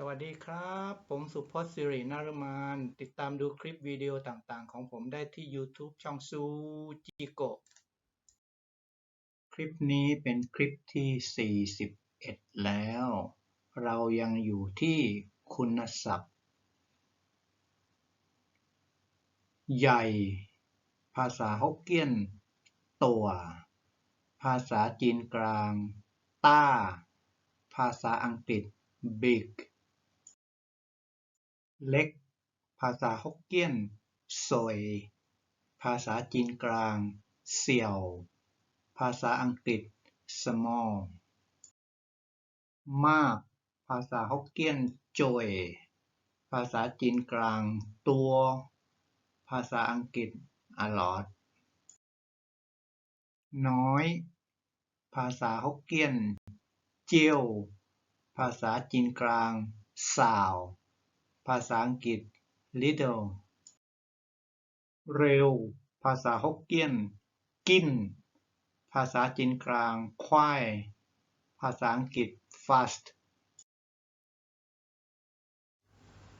สวัสดีครับ ผมสุพจน์สิรินารมานติดตามดูคลิปวิดีโอต่างๆ ของผมได้ที่ YouTube ช่องซูจิโกคลิปนี้เป็นคลิปที่ 41 แล้ว เรายังอยู่ที่คุณศัพท์ ใหญ่ ภาษาฮกเกี้ยน ตัว ภาษาจีนกลาง ต้า ภาษาอังกฤษ big เล็ก ภาษาฮกเกี้ยนสวย ภาษาจีนกลาง เสี่ยว ภาษาอังกฤษ small มาก ภาษาฮกเกี้ยนโจยภาษาจีนกลาง ตัว ภาษาอังกฤษ a lot น้อย ภาษาฮกเกี้ยน เจียว ภาษาจีนกลางสาว ภาษาอังกฤษ little เร็ว ภาษาฮกเกี้ยน กิน ภาษาจีนกลาง ควาย ภาษาอังกฤษ fast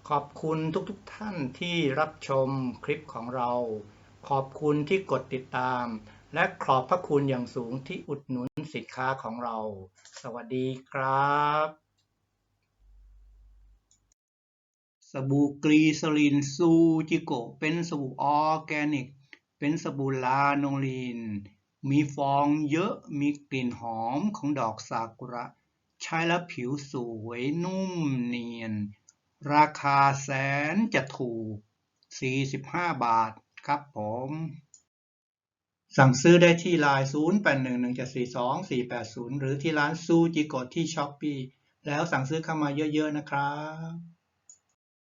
ขอบคุณทุกๆทท่านที่รับชมคลิปของเรา ขอบคุณที่กดติดตาม และขอบพระคุณอย่างสูงที่อุดหนุนสินค้าของเรา สวัสดีครับ สบู่กรีซลินซูจิโกเป็นสบู่ออร์แกนิก เป็นสบู่ลาโนลีน มีฟองเยอะมีกลิ่นหอมของดอกซากุระ ใช้แล้วผิวสวยนุ่มเนียน ราคาแสนจะถูก 45 บาทครับผม สั่งซื้อได้ที่ไลน์0811742480 หรือที่ร้านซูจิโกที่ช้อปปีแล้วสั่งซื้อเข้ามาเยอะๆนะครับ